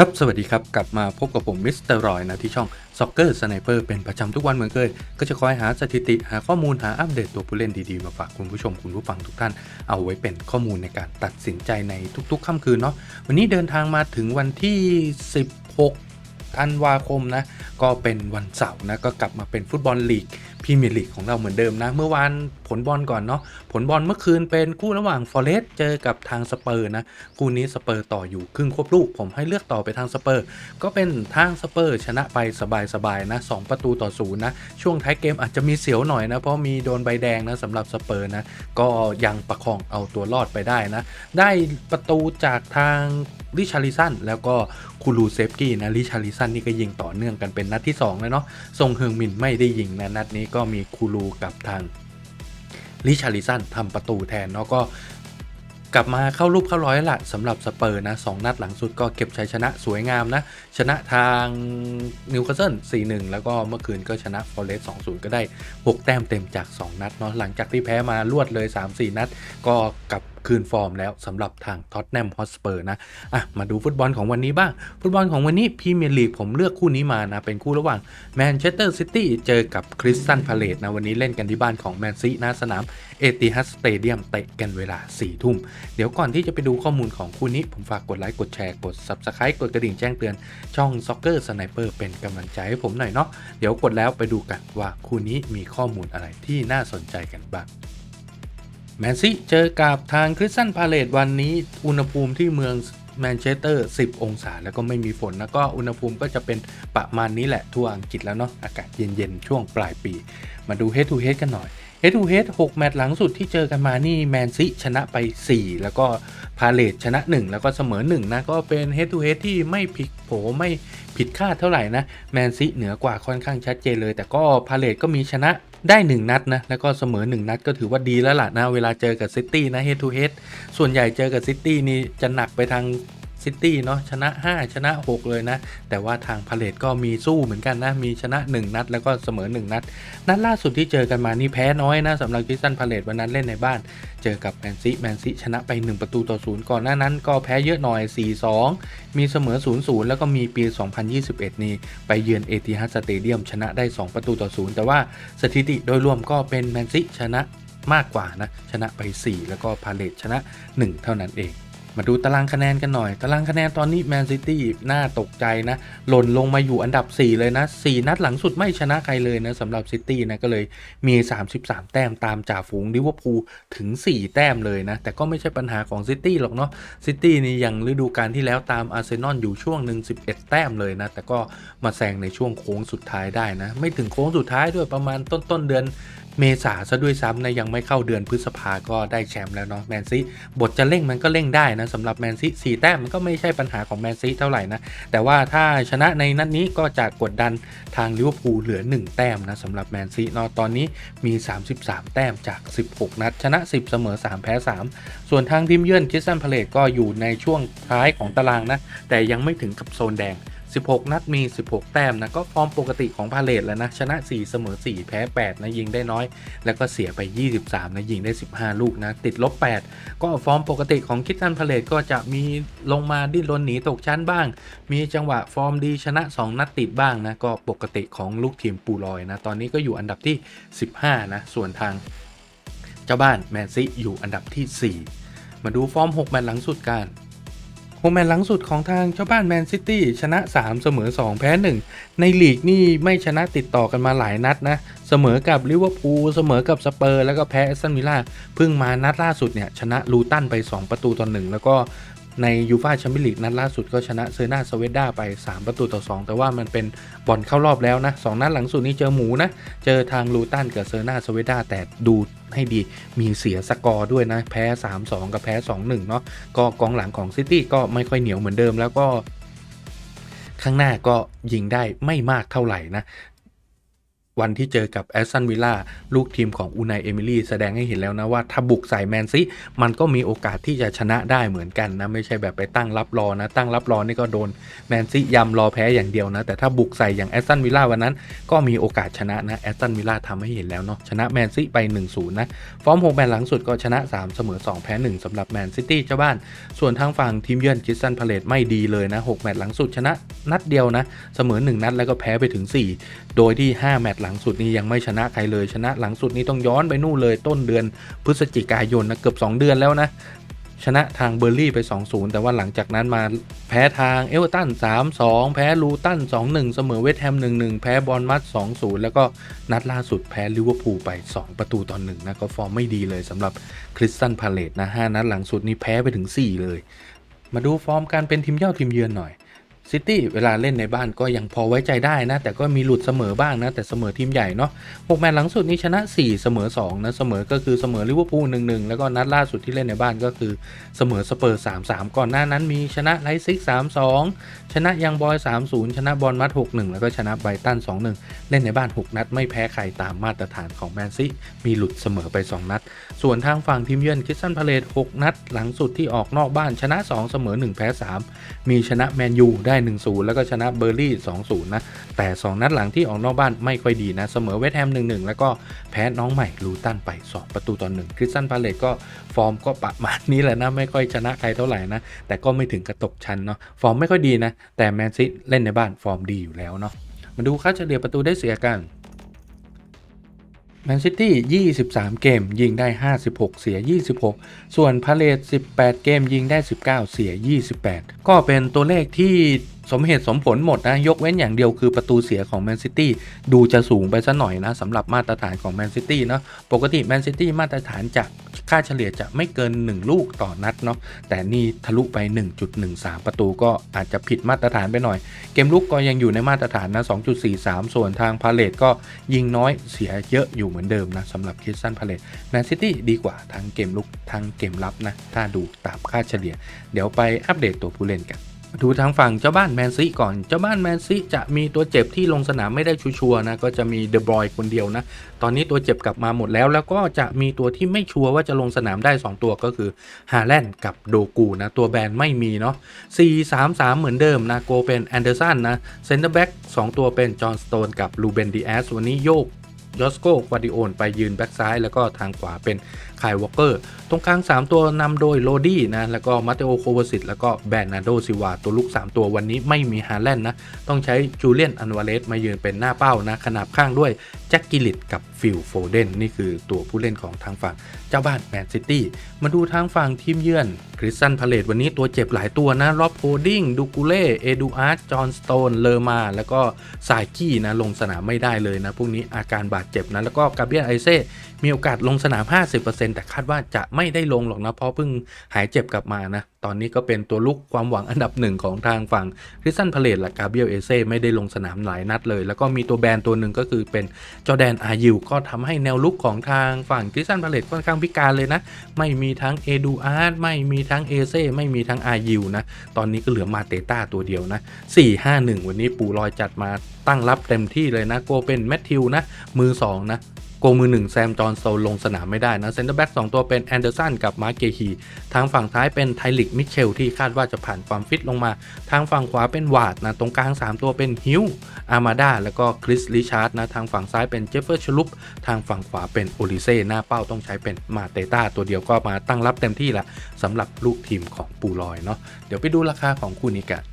ครับ สวัสดีครับ กลับมาพบกับผมมิสเตอร์รอยนะที่ช่อง Soccer Sniper เป็นประจำทุกวันเหมือนเคย ก็จะคอยหาสถิติหาข้อมูลหาอัปเดตตัวผู้เล่นดีๆ มาฝากคุณผู้ชมคุณผู้ฟังทุกท่าน เอาไว้เป็นข้อมูลในการตัดสินใจในทุกๆค่ำคืนเนาะวันนี้เดินทางมาถึงวันที่ 16 ธันวาคมนะ ก็เป็นวันเสาร์นะ ก็กลับมาเป็นฟุตบอลลีกพรีเมียร์ลีกของเราเหมือนเดิมนะ เมื่อวานผลบอลก่อนเนาะผลบอลเมื่อคืนเป็นคู่ระหว่างฟอเรสเจอกับทางสเปอร์นะคู่นี้สเปอร์ต่ออยู่ครึ่งควบลูก ผมให้เลือกต่อไปทางสเปอร์ ก็เป็นทางสเปอร์ชนะไปสบายๆนะ2ประตูต่อศูนย์นะช่วงท้ายเกมอาจจะมีเสียวหน่อยนะเพราะมีโดนใบแดงนะสำหรับสเปอร์นะก็ยังประคองเอาตัวรอดไปได้นะ ได้ประตูจากทางริชาริสันแล้วก็คูลูเซฟกี้นะริชาริสันนี่ก็ยิงต่อเนื่องกันเป็นนัดที่2แล้วเนาะทรงเฮิงมินไม่ได้ยิงนะนัดนี้ก็มีคูลูกับทาง ริชาริสันทำประตูแทนเนาะก็กลับมาเข้ารูปเข้าร้อยละสำหรับสเปอร์นะสองนัดหลังสุดก็เก็บชัยชนะสวยงามนะ ชนะทางนิวคาสเซิล4-1 แล้วก็เมื่อคืนก็ชนะฟอเรสต์2-0 ก็ได้ 6 แต้มเต็มจาก 2 นัดเนาะหลังจากที่แพ้มารวดเลย 3-4 นัด ก็กลับ คืนฟอร์มแล้วสำหรับทางท็อตแนมฮอสเปอร์นะอะมาดูฟุตบอลของวันนี้บ้าง ฟุตบอลของวันนี้พรีเมียร์ลีกผมเลือกคู่นี้มานะ เป็นคู่ระหว่างแมนเชสเตอร์ซิตี้เจอกับคริสตันพาเลตนะ วันนี้เล่นกันที่บ้านของแมนซีนะสนามเอติฮัสสเตเดียมเตะกันเวลา 4 ทุ่ม เดี๋ยวก่อนที่จะไปดูข้อมูลของคู่นี้ ผมฝากกดไลค์กดแชร์กด Subscribe กดกระดิ่งแจ้งเตือนช่อง Soccer Sniper เป็นกำลังใจให้ผมหน่อยเนาะเดี๋ยวกดแล้วไปดูกันว่าคู่นี้มีข้อมูลอะไรที่น่าสนใจกันบ้าง แมนซีเจอกับทางคริสตันพาเลตวันนี้ อุณหภูมิที่เมืองแมนเชสเตอร์ 10 องศา แล้วก็ไม่มีฝน แล้วก็อุณหภูมิก็จะเป็นประมาณนี้แหละทั่วอังกฤษแล้วเนาะ อากาศเย็นๆ ช่วงปลายปี มาดู head to head กันหน่อย head to head 6 แมตช์หลังสุดที่เจอกันมานี่แมนซีชนะไป 4 แล้วก็พาเลตชนะ 1 แล้วก็เสมอ 1 นะ ก็เป็น head to head ที่ไม่พลิกโผไม่ผิดคาดเท่าไหร่นะ แมนซีเหนือกว่าค่อนข้างชัดเจนเลย แต่ก็พาเลตก็มีชนะ ได้1นัดนะแล้วก็เสมอ 1 นัดก็ถือว่าดีแล้วล่ะนะเวลาเจอกับซิตี้นะเฮดทูเฮดส่วนใหญ่เจอกับซิตี้นี่จะหนักไปทาง ซิตี้เนาะชนะ 5 ชนะ 6 เลยนะ แต่ว่าทางพาเลตก็มีสู้เหมือนกันนะ มีชนะ 1 นัด แล้วก็เสมอ 1 นัด นัดล่าสุดที่เจอกันมานี่แพ้น้อยนะสำหรับคริสตันพาเลตวันนั้นเล่นในบ้าน เจอกับแมนซีแมนซีชนะไป 1 ประตูต่อศูนย์ก่อนหน้านั้นก็แพ้เยอะหน่อย 4-2 มีเสมอ 0-0 แล้วก็มีปี 2021 นี่ไปเยือนเอติฮัดสเตเดียมชนะได้ 2 ประตูต่อศูนย์แต่ว่าสถิติโดยรวมก็เป็นแมนซีชนะมากกว่านะ ชนะไป 4 แล้วก็พาเลตชนะ 1 เท่านั้นเอง มาดูตารางคะแนนกันหน่อย ตารางคะแนนตอนนี้แมนซิตี้น่าตกใจนะ หล่นลงมาอยู่อันดับ 4 เลยนะ 4 นัดหลังสุดไม่ชนะใครเลยนะสำหรับซิตี้นะก็เลยมี 33 แต้มตามจ่าฝูงลิเวอร์พูลถึง 4 แต้มเลยนะ แต่ก็ไม่ใช่ปัญหาของซิตี้หรอกเนาะซิตี้นี่ยังฤดูกาลที่แล้วตามอาร์เซนอลอยู่ช่วงหนึ่ง11 แต้มเลยนะ แต่ก็มาแซงในช่วงโค้งสุดท้ายได้นะ ไม่ถึงโค้งสุดท้ายด้วยประมาณต้นต้นเดือน เมษาซะด้วยซ้ำนะยังไม่เข้าเดือนพฤษภาก็ได้แชมป์แล้วเนาะแมนซีบทจะเร่งมันก็เร่งได้นะสำหรับแมนซีสี่แต้มมันก็ไม่ใช่ปัญหาของแมนซีเท่าไหร่นะ แต่ว่าถ้าชนะในนัดนี้ก็จะกดดันทางลิเวอร์พูลเหลือ 1 แต้มนะสำหรับแมนซีเนาะตอนนี้มี 33 แต้มจาก 16 นัด ชนะ 10 เสมอ 3 แพ้ 3 ส่วนทางทีมเยือนคิสซันพาเลตก็อยู่ในช่วงท้ายของตารางนะแต่ยังไม่ถึงกับโซนแดง 16 นัดมี 16 แต้มนะก็ฟอร์มปกติของพาเลตแล้วนะ ชนะ 4 เสมอ 4 แพ้ 8 นะยิงได้น้อย แล้วก็เสียไป 23 นะยิงได้ 15 ลูกนะ ติดลบ 8 ก็ฟอร์มปกติของคิดตันพาเลตก็จะมีลงมาดิ้นรนหนีตกชั้นบ้าง มีจังหวะฟอร์มดีชนะ 2 นัดติดบ้างนะ ก็ปกติของลูกทีมปูลอยนะ ตอนนี้ก็อยู่อันดับที่ 15 นะ ส่วนทางเจ้าบ้านแมนซีอยู่อันดับที่ 4 มาดูฟอร์ม 6 แมตช์หลังสุดกัน มแมตช์หลังสุดของทางเจ้าบ้านแมนซิตี้ชนะ 3 เสมอ 2 แพ้ 1 ในลีกนี่ไม่ชนะติดต่อกันมาหลายนัดนะ เสมอกับลิเวอร์พูลเสมอกับสเปอร์ แล้วก็แพ้แอสตันวิลล่าเพิ่งมานัดล่าสุดเนี่ย ชนะลูตันไป 2 ประตูต่อ1แล้วก็ ในยูฟ่าแชมเปี้ยนลีกนัดล่าสุดก็ชนะเซอร์นาสเวดดาไป 3 ประตูต่อ 2 แต่ว่ามันเป็นบอลเข้ารอบแล้วนะสองนัดหลังสุดนี้เจอหมูนะ เจอทางลูตันกับเซอร์นาสเวดดาแต่ดูให้ดีมีเสียสกอร์ด้วยนะ แพ้ 3-2 กับแพ้ 2-1 เนาะก็กองหลังของซิตี้ก็ไม่ค่อยเหนียวเหมือนเดิมแล้วก็ข้างหน้าก็ยิงได้ไม่มากเท่าไหร่นะ วันที่เจอกับแอสตันวิลล่าลูกทีมของอูนายเอมิลี่แสดงให้เห็นแล้วนะว่าถ้าบุกใส่แมนซีมันก็มีโอกาสที่จะชนะได้เหมือนกันนะ ไม่ใช่แบบไปตั้งรับรอนะ ตั้งรับรอนี่ก็โดนแมนซียำรอแพ้อย่างเดียวนะ แต่ถ้าบุกใส่อย่างแอสตันวิลล่าวันนั้น ก็มีโอกาสชนะนะแอสตันวิลล่าทำให้เห็นแล้วเนาะชนะแมนซีไป 1-0 นะ ฟอร์ม6แมตช์หลังสุดก็ชนะ 3 เสมอ 2 แพ้ 1สำหรับแมนซิตี้เจ้าบ้าน ส่วนทางฝั่งทีมเยือนคิสตันพาเลตไม่ดีเลยนะ6แมตช์หลังสุดชนะ นัดเดียวนะ เสมอ 1 นัดแล้วก็แพ้ไปถึง 4 โดยที่ 5 แมตช์หลังสุดนี้ยังไม่ชนะใครเลย ชนะหลังสุดนี้ต้องย้อนไปนู่นเลยต้นเดือนพฤศจิกายนนะเกือบ 2 เดือนแล้วนะชนะทางเบอร์ลี่ไป 2-0 แต่ว่าหลังจากนั้นมาแพ้ทางเอเวอร์ตัน 3-2 แพ้ลูตัน 2-1 เสมอเวสต์แฮม 1-1 แพ้บอลมัด2-0 แล้วก็นัดล่าสุดแพ้ลิเวอร์พูลไป 2 ประตูต่อ1นะ ก็ฟอร์มไม่ดีเลยสำหรับคริสตันพาเลตนะ 5 นัดหลังสุดนี้แพ้ไปถึง 4 เลย มาดูฟอร์มการเป็นทีมเย่าทีมเยือนหน่อย ซิตี้เวลาเล่นในบ้านก็ยังพอไว้ใจได้นะ แต่ก็มีหลุดเสมอบ้างนะ แต่เสมอทีมใหญ่เนาะ6แมตช์หลังสุดนี้ชนะ 4 เสมอ 2 นะ เสมอก็คือเสมอลิเวอร์พูล1-1แล้วก็นัดล่าสุดที่เล่นในบ้านก็คือเสมอสเปอร์3-3ก่อนหน้านั้นมีชนะไลซิก3-2ชนะยังบอย3-0ชนะบอลมัด6-1แล้วก็ชนะไบตัน2-1เล่นในบ้าน 6 นัดไม่แพ้ใครตามมาตรฐานของแมนซีมีหลุดเสมอไป 2 นัด ส่วนทางฝั่งทีมเยือนคิสตันพาเลต6นัด หลังสุดที่ออกนอกบ้านชนะ 2 เสมอ 1 แพ้ 3 มีชนะแมนยูได้1-0 แล้วก็ชนะเบอร์ลี่2-0นะแต่ 2 นัดหลังที่ออกนอกบ้านไม่ค่อยดีนะเสมอเวสต์แฮม1-1 แล้วก็แพ้น้องใหม่ลูตันไป 2 ประตูต่อ1คริสตันพาเลตก็ฟอร์มก็ประมาณนี้แหละนะไม่ค่อยชนะใครเท่าไหร่นะแต่ก็ไม่ถึงกระตกชั้นเนาะฟอร์มไม่ค่อยดีนะแต่แมนซีเล่นในบ้านฟอร์มดีอยู่แล้วเนาะมาดูค่าเฉลี่ยประตูได้เสียกัน แมนซิตี้ 23 เกม ยิงได้ 56 เสีย 26 ส่วนพาเลต18 เกมยิงได้ 19 เสีย 28 ก็เป็นตัวเลขที่ สมเหตุสมผลหมดนะ ยกเว้นอย่างเดียวคือประตูเสียของแมนซิตี้ดูจะสูงไปซะหน่อยนะสำหรับมาตรฐานของแมนซิตี้เนาะปกติแมนซิตี้มาตรฐานจะค่าเฉลี่ยจะไม่เกิน 1 ลูกต่อนัดเนาะแต่นี่ทะลุไป 1.13 ประตูก็อาจจะผิดมาตรฐานไปหน่อย เกมลุกก็ยังอยู่ในมาตรฐานนะ 2.43 ส่วนทางพาเลตก็ยิงน้อยเสียเยอะอยู่เหมือนเดิมนะสำหรับคิสตันพาเลตแมนซิตี้ดีกว่าทั้งเกมลุกทั้งเกมรับนะถ้าดูตามค่าเฉลี่ย เดี๋ยวไปอัปเดตตัวผู้เล่นกัน ดูทางฝั่งเจ้าบ้านแมนซีก่อน เจ้าบ้านแมนซีจะมีตัวเจ็บที่ลงสนามไม่ได้ชัวร์นะ ก็จะมีเดบรอยคนเดียวนะ ตอนนี้ตัวเจ็บกลับมาหมดแล้ว แล้วก็จะมีตัวที่ไม่ชัวร์ว่าจะลงสนามได้ 2 ตัวก็คือฮาแลนด์กับโดกูนะ ตัวแบนไม่มีเนาะ4-3-3 เหมือนเดิมนะ โกเป็นแอนเดอร์สันนะ เซนเตอร์แบ็ก2ตัวเป็นจอห์นสโตนกับลูเบนดีแอสวันนี้โยกยอสโกควาดิโอนไปยืนแบ็กซ้าย แล้วก็ทางขวาเป็น ไคลวอลเกอร์ ตรงกลาง 3 ตัวนำโดยโรดี้นะ แล้วก็มาเตโอโคเวาสิตแล้วก็แบรนาโดซิวา ตัวลูก 3 ตัววันนี้ไม่มีฮาแลนด์นะ ต้องใช้จูเลียนอันวาเลสมายืนเป็นหน้าเป้านะ ขนาบข้างด้วยแจ็คกิลิตกับฟิลโฟเดนนี่คือตัวผู้เล่นของทางฝั่งเจ้าบ้านแมนซิตี้ มาดูทางฝั่งทีมเยือนคริสตันพาเลตวันนี้ตัวเจ็บหลายตัวนะรอบโพดิงดูกูเล่ เอดูอาร์ตจอห์นสโตน เลอมา แล้วก็ซายกี้นะลงสนามไม่ได้เลยนะ พวกนี้อาการบาดเจ็บนะ แล้วก็กาเบียไอเซ่มีโอกาสลงสนาม 50%แต่คาดว่าจะไม่ได้ลงหรอกนะ เพราะเพิ่งหายเจ็บกลับมานะ ตอนนี้ก็เป็นตัวลุกความหวังอันดับหนึ่งของทางฝั่งคริสตันพาเลตและกาเบียลเอเซ่ไม่ได้ลงสนามหลายนัดเลย แล้วก็มีตัวแบนตัวหนึ่งก็คือเป็นจอแดนอายิวก็ทำให้แนวลุกของทางฝั่งคริสตันพาเลตค่อนข้างพิการเลยนะ ไม่มีทั้งเอดูอาร์ตไม่มีทั้งเอเซ่ไม่มีทั้งอายิวนะตอนนี้ก็เหลือมาเตต้าตัวเดียวนะ4-5-1 วันนี้ปูลอยจัดมาตั้งรับเต็มที่เลยนะโกเป็นแมทธิวนะมือสองนะ โกมือหนึ่งแซมจอนโซลงสนามไม่ได้นะเซนเตอร์แบ็กสองตัวเป็นแอนเดอร์สันกับมาร์เกฮีทางฝั่งซ้ายเป็นไทลิกมิเชลที่คาดว่าจะผ่านความฟิตลงมา ทางฝั่งขวาเป็นวาดนะตรงกลาง 3 ตัวเป็นฮิวอามาดาแล้วก็คริสลิชาร์ดนะทางฝั่งซ้ายเป็นเจฟเฟอร์ชลุปทางฝั่งขวาเป็นโอลิเซ่หน้าเป้าต้องใช้เป็นมาเตต้าตัวเดียวก็มาตั้งรับเต็มที่ละสำหรับลูกทีมของปูลอยเนาะเดี๋ยวไปดูราคาของคู่นี้กัน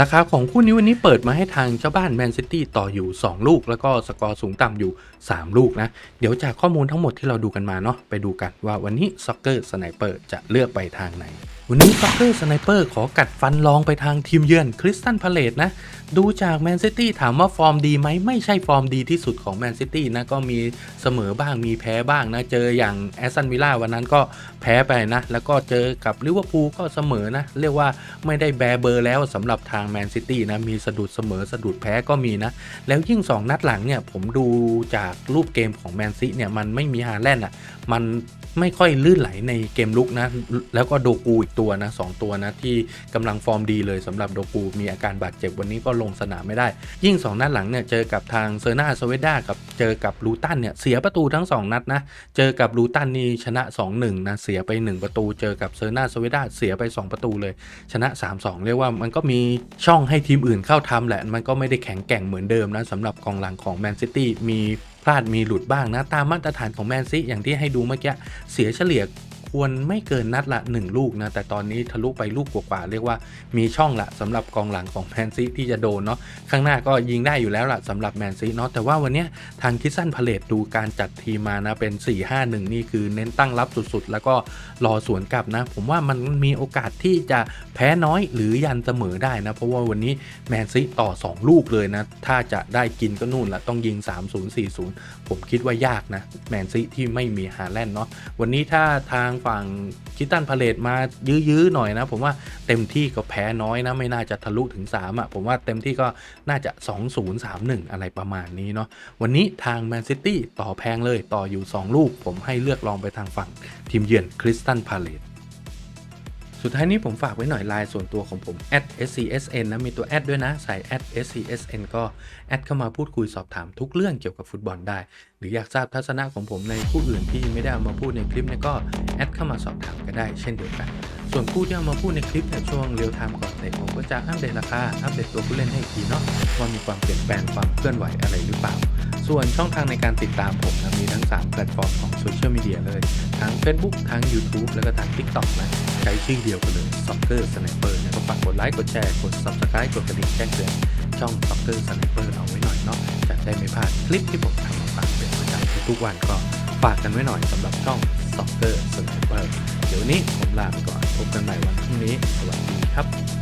ราคาของคู่นี้วันนี้เปิดมาให้ทางเจ้าบ้านแมนซิตี้ต่ออยู่ 2 ลูก แล้วก็สกอร์สูงต่ำอยู่ 3 ลูกนะ เดี๋ยวจากข้อมูลทั้งหมดที่เราดูกันมาเนาะไปดูกันว่าวันนี้ซ็อกเกอร์สไนเปอร์จะเลือกไปทางไหนวันนี้ซ็อกเกอร์สไนเปอร์ขอกัดฟันลองไปทางทีมเยือนคริสตันพาเลตนะ ดูจากแมนซิตี้ถามว่าฟอร์มดีไหมไม่ใช่ฟอร์มดีที่สุดของแมนซิตี้นะ ก็มีเสมอบ้างมีแพ้บ้างนะ เจออย่างแอสตันวิลล่าวันนั้นก็แพ้ไปนะ แล้วก็เจอกับลิเวอร์พูลก็เสมอนะ เรียกว่าไม่ได้แบเบอร์แล้วสำหรับทางแมนซิตี้นะ มีสะดุดเสมอสะดุดแพ้ก็มีนะ แล้วยิ่ง 2 นัดหลังเนี่ยผมดูจากรูปเกมของแมนซิเนี่ยมันไม่มีฮาแลนด์อะมัน ไม่ค่อยลื่นไหลในเกมลุกนะ แล้วก็โดกูอีกตัวนะสองตัวนะ ที่กำลังฟอร์มดีเลยสำหรับโดกูมีอาการบาดเจ็บวันนี้ก็ลงสนามไม่ได้ ยิ่ง 2 นัดหลังเนี่ยเจอกับทางเซอร์นาสเวด้ากับเจอกับลูตันเนี่ยเสียประตูทั้ง 2 นัดนะ เจอกับลูตันนี่ชนะ 2-1นะเสียไป 1 ประตู เจอกับเซอร์นาสเวด้าเสียไป 2 ประตูเลย ชนะ 3-2 เรียกว่ามันก็มีช่องให้ทีมอื่นเข้าทำแหละมันก็ไม่ได้แข็งแกร่งเหมือนเดิมนะสำหรับกองหลังของแมนซิตี้มี พลาดมีหลุดบ้างนะ ตามมาตรฐานของแมนซีอย่างที่ให้ดูเมื่อกี้เสียเฉลี่ย ควรไม่เกินนัดละ 1 ลูกนะ แต่ตอนนี้ทะลุไปลูกกว่าๆเรียกว่ามีช่องละสำหรับกองหลังของแมนซิที่จะโดนเนาะข้างหน้าก็ยิงได้อยู่แล้วละสำหรับแมนซิเนาะแต่ว่าวันนี้ทางคิสซันพาเลตดูการจัดทีมมานะเป็น 4-5-1 นี่คือเน้นตั้งรับสุดๆ แล้วก็รอสวนกลับนะ ผมว่ามันมีโอกาสที่จะแพ้น้อยหรือยันเสมอได้นะ เพราะว่าวันนี้แมนซิต่อ 2 ลูกเลยนะ ถ้าจะได้กินก็นู่นละต้องยิง 3-0-4-0 ผมคิดว่ายากนะแมนซิที่ไม่มีฮาแลนด์เนาะวันนี้ถ้าทางฝั่งคิตันพาเลตมายื้อๆหน่อยนะ ผมว่าเต็มที่ก็แพ้น้อยนะ ไม่น่าจะทะลุถึง3อะผมว่าเต็มที่ก็น่าจะ 2-0-3-1 อะไรประมาณนี้เนาะวันนี้ทางแมนซิตี้ต่อแพงเลยต่ออยู่ 2 ลูก ผมให้เลือกลองไปทางฝั่งทีมเยือนคริสตันพาเลต สุดท้ายนี้ผมฝากไว้หน่อยไลน์ส่วนตัวของผม @scsn นะมีตัวแอดด้วยนะใส่ @scsn ก็แอดเข้ามาพูดคุยสอบถามทุกเรื่องเกี่ยวกับฟุตบอลได้ หรืออยากทราบทัศนะของผมในผู้อื่นที่ไม่ได้เอามาพูดในคลิปเนี่ยก็แอดเข้ามาสอบถามก็ได้เช่นเดียวกัน ส่วนผู้ที่เอามาพูดในคลิปเนี่ยช่วงเรียลไทม์ก่อนเตะผมก็จะอัปเดตราคาอัปเดตตัวผู้เล่นให้อีกทีเนาะว่ามีความเปลี่ยนแปลงความเคลื่อนไหวอะไรหรือเปล่า ส่วนช่องทางในการติดตามผมนะมีทั้ง 3 แพลตฟอร์มของโซเชียลมีเดียเลย ทั้ง Facebook ทั้ง YouTube แล้วก็ทั้ง TikTok นะใช้ชื่อเดียวกันเลย Soccer Sniper นะก็ฝากกดไลค์กดแชร์กด Subscribe กดกระดิ่งแจ้งเตือนช่อง Soccer Sniper เอาไว้หน่อยเนาะจะได้ไม่พลาดคลิปที่ผมทำมาฝากเป็นประจำทุกวันก็ฝากกันไว้หน่อยสำหรับช่อง Soccer Sniper เดี๋ยวนี้ผมลาไปก่อน พบกันใหม่วันพรุ่งนี้ สวัสดีครับ